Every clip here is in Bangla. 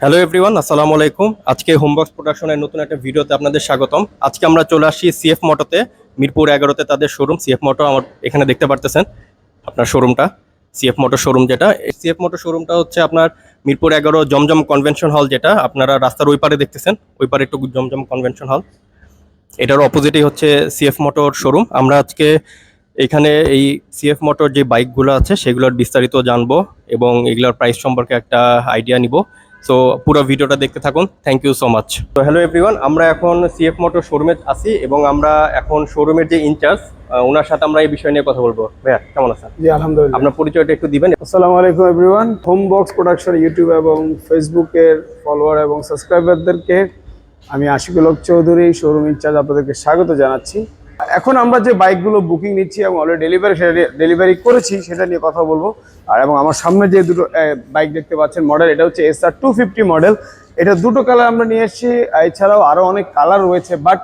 হ্যালো এভরিওয়ান আসসালামু আলাইকুম। আজকে হোমবক্স প্রোডাকশনের নতুন একটা ভিডিওতে আপনাদের স্বাগতম। আজকে আমরা চলে আসি সিএফ মোটোতে মিরপুর এগারোতে তাদের শোরুম সিএফ মোটো আমার এখানে দেখতে পারতেছেন আপনার শোরুমটা সিএফ মোটো শোরুম যেটা সিএফ মোটো শোরুমটা হচ্ছে আপনার মিরপুর এগারো জমজম কনভেনশন হল যেটা আপনারা রাস্তার ওই পারে দেখতেছেন। ওই পারে একটু জমজম কনভেনশন হল এটার অপোজিটেই হচ্ছে সিএফ মোটর শোরুম আমরা আজকে এখানে এই সিএফ মোটর যে বাইকগুলো আছে, সেগুলোর বিস্তারিত জানব এবং এগুলোর প্রাইস সম্পর্কে একটা আইডিয়া নিব। সো পুরো ভিডিওটা দেখতে থাকুন। থ্যাংক ইউ সো মাচ তো হ্যালো এভরিওয়ান আমরা এখন সিএফ মোটর শোরুমে আছি এবং আমরা এখন শোরুমের যে ইনচার্জ ওনার সাথে আমরা এই বিষয় নিয়ে কথা বলব। ভাইয়া কেমন আছেন? জি আলহামদুলিল্লাহ। আপনার পরিচয়টা একটু দিবেন। আসসালামু আলাইকুম everyone home box production YouTube এবং ফেসবুকের ফলোয়ার এবং সাবস্ক্রাইবারদেরকে আমি আশিকুল চৌধুরী শোরুম ইনচার্জ আপনাদেরকে স্বাগত জানাচ্ছি। এখন আমরা যে বাইকগুলো বুকিং নিচ্ছি এবং অলরেডি ডেলিভারি সেটা ডেলিভারি করেছি, সেটা নিয়ে কথা বলব। আর এবং আমার সামনে যে দুটো বাইক দেখতে পাচ্ছেন মডেল এটা হচ্ছে S R two fifty model এটা দুটো কালার আমরা নিয়ে এসেছি। এছাড়াও আরও অনেক কালার রয়েছে বাট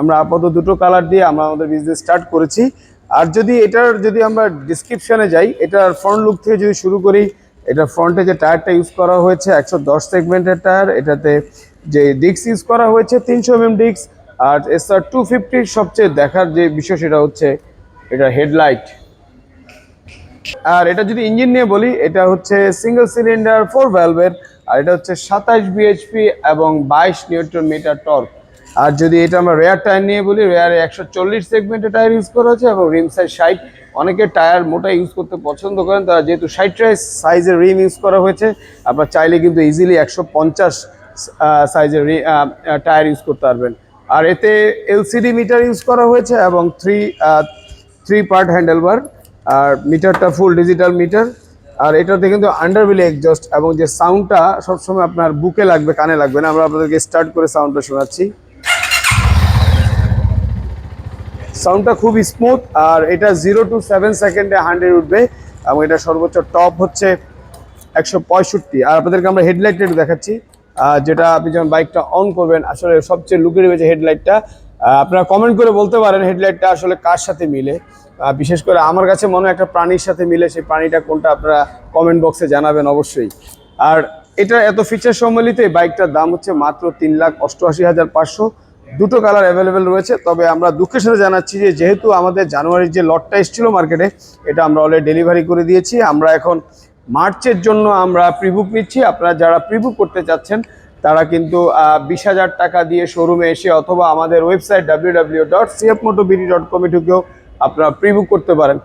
আমরা আপাতত দুটো কালার দিয়ে আমরা আমাদের বিজনেস স্টার্ট করেছি। আর যদি এটার, যদি আমরা ডিসক্রিপশনে যাই, এটার ফ্রন্ট লুক থেকে যদি শুরু করি এটা ফ্রন্টে যে টায়ারটা ইউজ করা হয়েছে, একশো দশ সেগমেন্টের টায়ার এটাতে যে ডিস্ক ইউজ করা হয়েছে, তিনশো এম ডিস্ক আর এস আর টু ফিফটির সবচেয়ে দেখার যে বিষয় সেটা হচ্ছে এটা হেডলাইট। আর এটা যদি ইঞ্জিন নিয়ে বলি, এটা হচ্ছে সিঙ্গেল সিলিন্ডার ফোর ভ্যালভের আর এটা হচ্ছে সাতাশ বিএইচপি এবং বাইশ নিউটন মিটার টর্ক। আর যদি এটা আমরা রেয়ার টায়ার নিয়ে বলি রেয়ারে একশো চল্লিশ সেগমেন্টের টায়ার ইউজ করা হচ্ছে এবং রিম সাইজ ষাট। অনেকে টায়ার মোটা ইউজ করতে পছন্দ করেন, তারা যেহেতু সাইট ষাট সাইজের রিম ইউজ করা হয়েছে, আপনার চাইলে কিন্তু ইজিলি একশো পঞ্চাশ সাইজের টায়ার ইউজ করতে পারবেন। আর এতে এলসিডি মিটার ইউজ করা হয়েছে এবং থ্রি থ্রি পার্ট হ্যান্ডেলবার আর মিটারটা ফুল ডিজিটাল মিটার আর এটাতে কিন্তু আন্ডারবিলে এক্সজস্ট এবং যে সাউন্ডটা সবসময় আপনার বুকে লাগবে, কানে লাগবে না, আমরা আপনাদেরকে স্টার্ট করে সাউন্ডটা শোনাচ্ছি। সাউন্ডটা খুব স্মুথ আর এটা জিরো টু সেভেন সেকেন্ডে হান্ড্রেড উঠবে, এবং এটা সর্বোচ্চ টপ হচ্ছে একশো পঁয়ষট্টি। আর আপনাদেরকে আমরা হেডলাইট দেখাচ্ছি। যেটা আপনি যখন বাইকটা অন করবেন, আসলে সবচেয়ে লুকে রয়েছে হেডলাইটটা আপনারা কমেন্ট করে বলতে পারেন হেডলাইটটা আসলে কার সাথে মিলে। বিশেষ করে আমার কাছে মনে হয় একটা প্রাণীর সাথে মিলে সেই প্রাণীটা কোনটা আপনারা কমেন্ট বক্সে জানাবেন অবশ্যই। আর এটা এত ফিচার সম্মিলিত বাইকটার দাম হচ্ছে মাত্র তিন লাখ অষ্টআশি হাজার পাঁচশো। দুটো কালার অ্যাভেলেবেল রয়েছে, তবে আমরা দুঃখের সাথে জানাচ্ছি যে যেহেতু আমাদের জানুয়ারির যে লটটা এসেছিল মার্কেটে এটা আমরা অলরেডি ডেলিভারি করে দিয়েছি। আমরা এখন মার্চের জন্য আমরা প্রিভুক নিচ্ছি। আপনারা যারা প্রিবুক করতে চাচ্ছেন, তারা কিন্তু বিশ হাজার টাকা দিয়ে শোরুমে এসে অথবা আমাদের website W W dot CF Moto BD dot কমে ঢুকেও আপনারা প্রিবুক করতে পারেন।